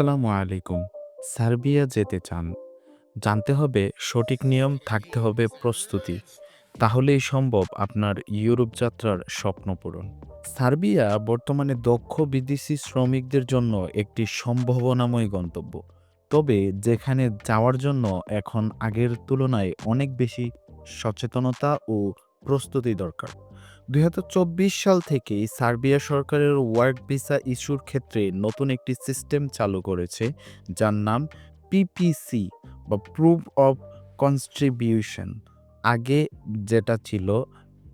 আসসালামু আলাইকুম। সার্বিয়া যেতে চান। জানতে হবে সঠিক নিয়ম, থাকতে হবে প্রস্তুতি। তাহলেই সম্ভব আপনার ইউরোপ যাত্রার স্বপ্ন পূরণ। সার্বিয়া বর্তমানে দক্ষ বিদেশি শ্রমিকদের জন্য একটি সম্ভাবনাময় গন্তব্য। তবে যেখানে যাওয়ার জন্য এখন আগের তুলনায় অনেক বেশি সচেতনতা ও প্রস্তুতি দরকার। ২০২৪ সাল থেকে সার্বিয়া সরকারের ওয়ার্ক ভিসা ইস্যুর ক্ষেত্রে নতুন একটি সিস্টেম চালু করেছে, যার নাম পিপিসি বা প্রুফ অফ কনস্ট্রিবিউশন আগে যেটা ছিল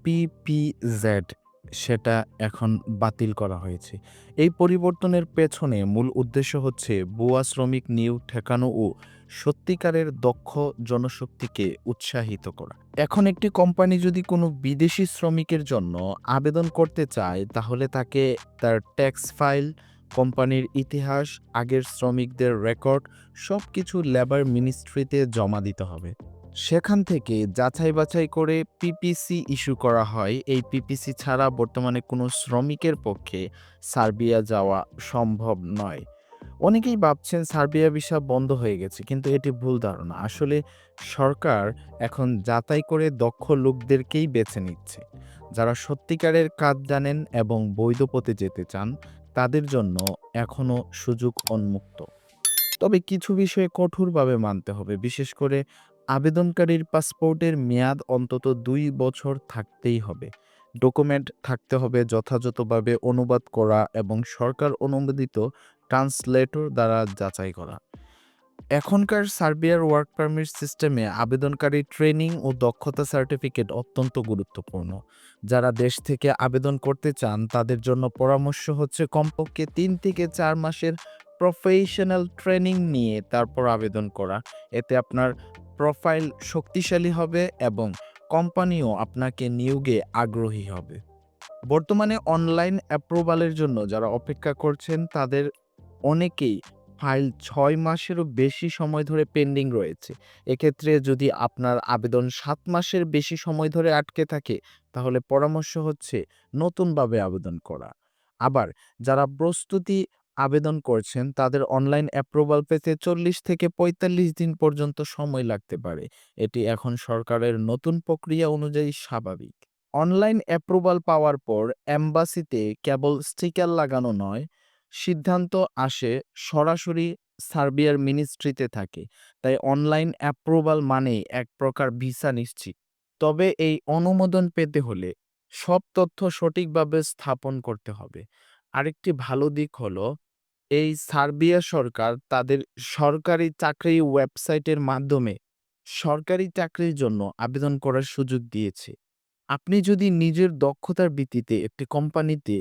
পিপিজেড সেটা এখন বাতিল করা হয়েছে। এই পরিবর্তনের পেছনে মূল উদ্দেশ্য হচ্ছে ভুয়া শ্রমিক নিয়োগ ঠেকানো ও সত্যিকারের দক্ষ জনশক্তিকে উৎসাহিত করা। এখন একটি কোম্পানি যদি কোনো বিদেশি শ্রমিকের জন্য আবেদন করতে চায়, তাহলে তাকে তার ট্যাক্স ফাইল, কোম্পানির ইতিহাস, আগের শ্রমিকদের রেকর্ড সব কিছু লেবার মিনিস্ট্রিতে জমা দিতে হবে। সেখান থেকে যাচাই বাছাই করে পিপিসি ইস্যু করা হয়। এই পিপিসি ছাড়া বর্তমানে কোনো শ্রমিকের পক্ষে সার্বিয়া যাওয়া সম্ভব নয়। অনেকেই ভাবছেন সার্বিয়া ভিসা বন্ধ হয়ে গেছে, কিন্তু এটি ভুল ধারণা। আসলে সরকার এখন যাচাই করে দক্ষ লোকদেরকেই বেছে নিচ্ছে। যারা সত্যিকারের কাজ জানেন এবং বৈধ পথে যেতে চান, তাদের জন্য এখনও সুযোগ উন্মুক্ত। তবে কিছু বিষয়ে কঠোরভাবে মানতে হবে, বিশেষ করে আবেদনকারীর পাসপোর্টের মেয়াদ অন্তত দুই বছর থাকতেই হবে। ডকুমেন্ট থাকতে হবে যথাযথভাবে অনুবাদ করা এবং সরকার অনুমোদিত ট্রান্সলেটর দ্বারা যাচাই করা। এখনকার সার্বিয়ার ওয়ার্ক পারমিট সিস্টেমে আবেদনকারী ট্রেনিং ও দক্ষতা সার্টিফিকেট অত্যন্ত গুরুত্বপূর্ণ। যারা দেশ থেকে আবেদন করতে চান, তাদের জন্য পরামর্শ হচ্ছে কমপক্ষে তিন থেকে চার মাসের প্রফেশনাল ট্রেনিং নিয়ে তারপর আবেদন করা। এতে আপনার প্রোফাইল শক্তিশালী হবে এবং কোম্পানিও আপনাকে নিয়োগে আগ্রহী হবে। বর্তমানে অনলাইন অ্যাপ্রুভালের জন্য যারা অপেক্ষা করছেন, তাদের অনেকেই ফাইল ছয় মাসেরও বেশি সময় ধরে পেন্ডিং রয়েছে। এক্ষেত্রে যদি আপনার আবেদন সাত মাসের বেশি সময় ধরে আটকে থাকে, তাহলে পরামর্শ হচ্ছে নতুনভাবে আবেদন করা। আবার যারা প্রস্তুতি আবেদন করছেন, তাদের অনলাইন অ্যাপ্রুভাল পেতে চল্লিশ থেকে পঁয়তাল্লিশ দিন পর্যন্ত সময় লাগতে পারে। এটি এখন সরকারের নতুন প্রক্রিয়া অনুযায়ী স্বাভাবিক। অনলাইন অ্যাপ্রুভাল পাওয়ার পর অ্যাম্বাসিতে কেবল স্টিকার লাগানো নয়, সিদ্ধান্ত আসে সরাসরি সার্বিয়ার মিনিস্ট্রিতে থাকে। তাই অনলাইন অ্যাপ্রুভাল মানেই এক প্রকার ভিসা নিশ্চিত। তবে এই অনুমোদন পেতে হলে সব তথ্য সঠিকভাবে স্থাপন করতে হবে। আরেকটি ভালো দিক হলো এই সার্বিয়া সরকার তাদের সরকারি চাকরি ওয়েবসাইটের মাধ্যমে সরকারি চাকরির জন্য আবেদন করার সুযোগ দিয়েছে। আপনি যদি নিজের দক্ষতার ভিত্তিতে একটি কোম্পানিতে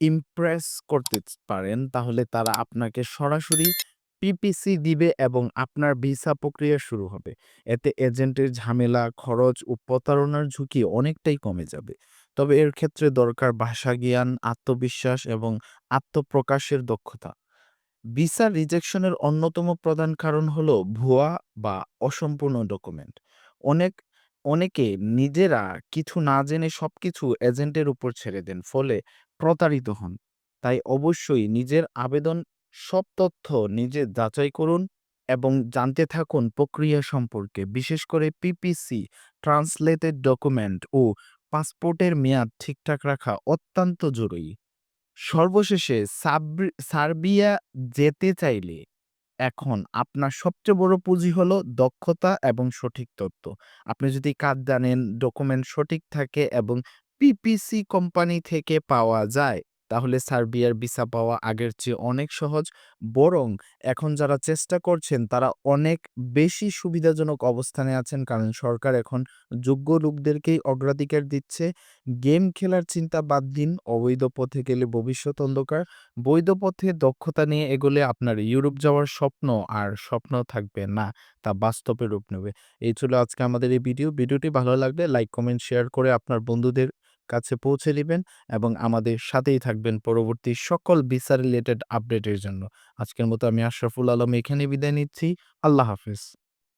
ইমপ্রেস করতে পারেন, তাহলে তারা আপনাকে সরাসরি পিপিসি দিবে এবং আপনার ভিসা প্রক্রিয়া শুরু হবে। এতে এজেন্টের ঝামেলা, খরচ ও প্রতারণার ঝুঁকি অনেকটাই কমে যাবে। তবে এর ক্ষেত্রে দরকার ভাষা জ্ঞান আত্মবিশ্বাস এবং আত্মপ্রকাশের দক্ষতা। ভিসা রিজেকশনের অন্যতম প্রধান কারণ হলো ভুয়া বা অসম্পূর্ণ ডকুমেন্ট। অনেক, অনেকে নিজেরা কিছু না জেনে সবকিছু এজেন্টের উপর ছেড়ে দেন, ফলে প্রতারিত হন। তাই অবশ্যই নিজের আবেদন, সব তথ্য নিজে যাচাই করুন এবং জানতে থাকুন প্রক্রিয়া সম্পর্কে, বিশেষ করে পিপিসি ট্রান্সলেটেড ডকুমেন্ট ও পাসপোর্টের মেয়াদ ঠিকঠাক রাখা অত্যন্ত জরুরি। সর্বশেষে সার্বিয়া যেতে চাইলে এখন আপনার সবচেয়ে বড় পুঁজি হলো দক্ষতা এবং সঠিক তথ্য। আপনি যদি কাজ জানেন, ডকুমেন্ট সঠিক থাকে এবং পিপিসি কোম্পানি থেকে পাওয়া যায় তাহলে সার্বিয়ার ভিসা পাওয়া আগের চেয়ে অনেক সহজ। বরং এখন যারা চেষ্টা করছেন তারা অনেক বেশি সুবিধাজনক অবস্থানে আছেন কারণ সরকার এখন যোগ্য লোকদেরকেই অগ্রাধিকার দিচ্ছে। গেম খেলার চিন্তা বাদ দিন, অবৈধ পথে গেলে ভবিষ্যৎ অন্ধকার। বৈধ পথে দক্ষতা নিয়ে এগোলে আপনার ইউরোপ যাওয়ার স্বপ্ন আর স্বপ্ন থাকবে না, তা বাস্তবে রূপ নেবে। এই ছিল আজকে আমাদের এই ভিডিও। ভিডিওটি ভালো লাগলে লাইক, কমেন্ট, শেয়ার করে আপনার বন্ধুদের কাছে পৌঁছে দিবেন এবং আমাদের সাথেই থাকবেন পরবর্তী সকল বিসা রিলেটেড আপডেটের জন্য। আজকের মতো আমি আশরাফুল আলম এখানে বিদায় নিচ্ছি। আল্লাহ হাফেজ।